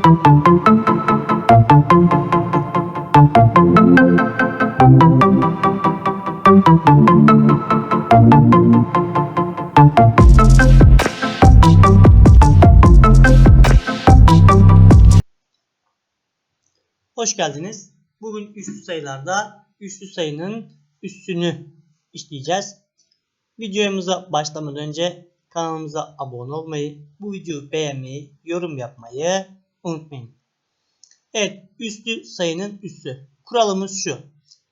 Hoş geldiniz. Bugün üslü sayılarda üslü sayının üssünü işleyeceğiz. Videomuza başlamadan önce kanalımıza abone olmayı, bu videoyu beğenmeyi, yorum yapmayı unutmayın. Evet, üslü sayının üssü. Kuralımız şu.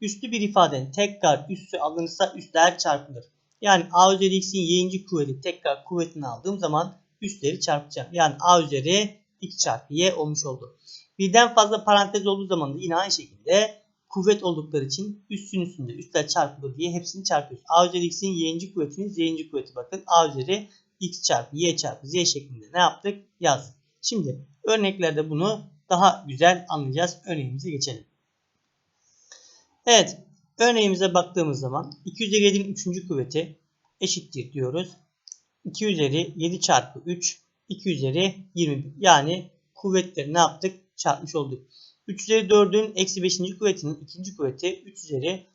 Üslü bir ifadenin tekrar üssü alınırsa üsler çarpılır. Yani a üzeri x'in y'inci kuvveti tekrar kuvvetini aldığım zaman üsleri çarpacağım. Yani a üzeri x çarpı y olmuş oldu. Birden fazla parantez olduğu zaman da yine aynı şekilde kuvvet oldukları için üstün üstünde üstler çarpılır diye hepsini çarpıyoruz. A üzeri x'in y'inci kuvvetinin z'inci kuvveti bakın. A üzeri x çarpı y çarpı z şeklinde ne yaptık? Yazdık. Şimdi örneklerde bunu daha güzel anlayacağız. Örneğimize geçelim. Evet. Örneğimize baktığımız zaman 2 üzeri 7'nin 3. kuvveti eşittir diyoruz. 2 üzeri 7 çarpı 3 2 üzeri 21. Yani kuvvetleri ne yaptık? Çarpmış olduk. 3 üzeri 4'ün eksi 5. kuvvetinin ikinci kuvveti 3 üzeri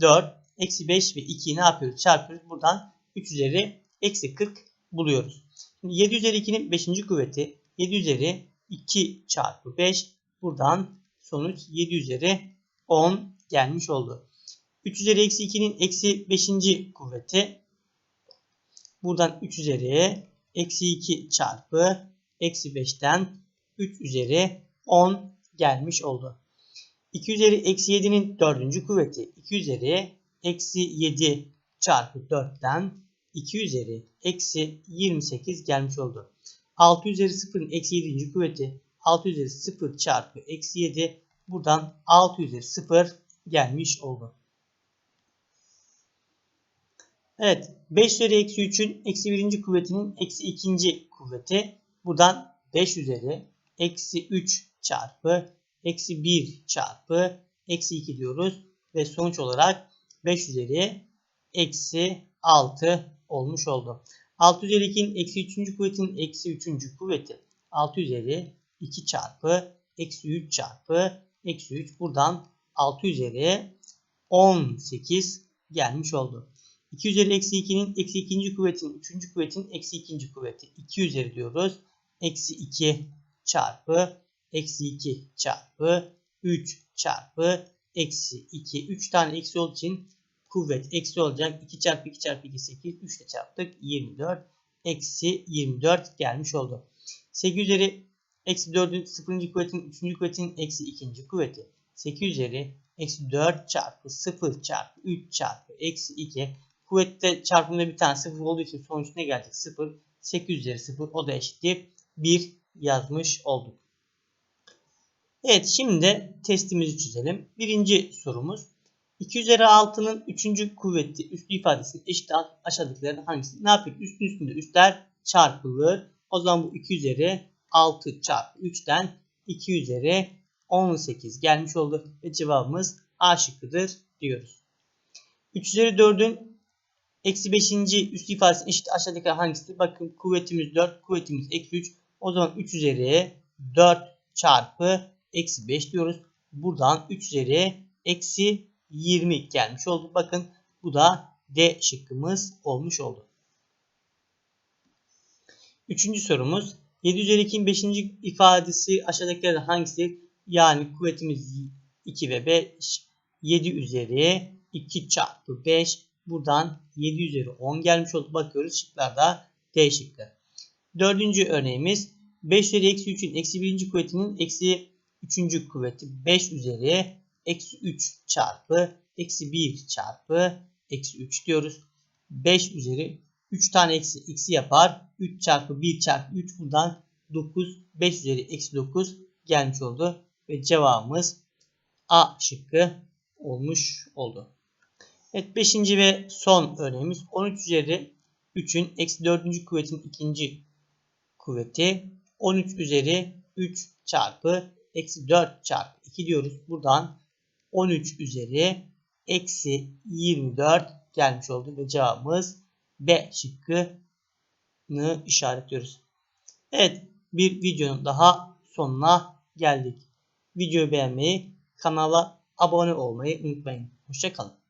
4 eksi 5 ve 2'yi ne yapıyoruz? Çarpıyoruz. Buradan 3 üzeri eksi 40 buluyoruz. Şimdi 7 üzeri 2'nin 5. kuvveti 7 üzeri 2 çarpı 5. Buradan sonuç 7 üzeri 10 gelmiş oldu. 3 üzeri eksi 2'nin eksi 5. kuvveti. Buradan 3 üzeri eksi 2 çarpı eksi 5'ten 3 üzeri 10 gelmiş oldu. 2 üzeri eksi 7'nin 4. kuvveti 2 üzeri eksi 7 çarpı 4'ten 2 üzeri eksi 28 gelmiş oldu. 6 üzeri 0'ın eksi 7. kuvveti 6 üzeri 0 çarpı eksi 7 buradan 6 üzeri 0 gelmiş oldu. Evet 5 üzeri eksi 3'ün eksi 1. kuvvetinin eksi 2. kuvveti buradan 5 üzeri eksi 3 çarpı eksi 1 çarpı eksi 2 diyoruz. Ve sonuç olarak 5 üzeri eksi 6 olmuş oldu. 6 üzeri 2'nin eksi 3. kuvvetinin eksi 3. kuvveti 6 üzeri 2 çarpı eksi 3 çarpı eksi 3 buradan 6 üzeri 18 gelmiş oldu. 2 üzeri eksi 2'nin eksi 2. kuvvetinin 3. kuvvetinin eksi 2. kuvveti 2 üzeri diyoruz. Eksi 2 çarpı eksi 2 çarpı 3 çarpı eksi 2. 3 tane eksi olduğu için kuvvet eksi olacak. 2 çarpı 2 çarpı 2 8. 3 ile çarptık. 24. Eksi 24 gelmiş oldu. 8 üzeri eksi 4'ün 0. kuvvetinin 3. kuvvetinin eksi 2. kuvveti. 8 üzeri eksi 4 çarpı 0 çarpı 3 çarpı eksi 2. Kuvvette çarpımda bir tane 0 olduğu için sonuç ne gelecek? 0. 8 üzeri 0 o da eşittir. 1 yazmış olduk. Evet şimdi testimizi çözelim. Birinci sorumuz. 2 üzeri 6'nın 3. kuvveti üstü ifadesinin eşit aşağıdakilerden hangisi? Ne yapıyor? Üstün üstünde üstler çarpılır. O zaman bu 2 üzeri 6 çarpı 3'ten 2 üzeri 18 gelmiş oldu. Ve cevabımız A şıkkıdır diyoruz. 3 üzeri 4'ün eksi 5. üstü ifadesinin eşit aşağıdaki hangisidir? Bakın kuvvetimiz 4, kuvvetimiz eksi 3. O zaman 3 üzeri 4 çarpı eksi 5 diyoruz. Buradan 3 üzeri eksi 20 gelmiş oldu. Bakın bu da D şıkkımız olmuş oldu. Üçüncü sorumuz 7 üzeri 2'nin 5. ifadesi aşağıdakilerden hangisi? Yani kuvvetimiz 2 ve 5 7 üzeri 2 çarpı 5 buradan 7 üzeri 10 gelmiş oldu. Bakıyoruz şıklarda D şıkkı. Dördüncü örneğimiz 5 üzeri eksi 3'ün eksi 1. kuvvetinin eksi 3. kuvveti 5 üzeri eksi 3 çarpı eksi 1 çarpı eksi 3 diyoruz. 5 üzeri 3 tane eksi eksi yapar. 3 çarpı 1 çarpı 3 buradan 9 5 üzeri eksi 9 gelmiş oldu. Ve cevabımız A şıkkı olmuş oldu. Evet 5. ve son örneğimiz 13 üzeri 3'ün eksi 4. kuvvetin ikinci kuvveti 13 üzeri 3 çarpı eksi 4 çarpı 2 diyoruz. Buradan 13 üzeri eksi 24 gelmiş oldu ve cevabımız B şıkkını işaretliyoruz. Evet bir videonun daha sonuna geldik. Videoyu beğenmeyi, kanala abone olmayı unutmayın. Hoşçakalın.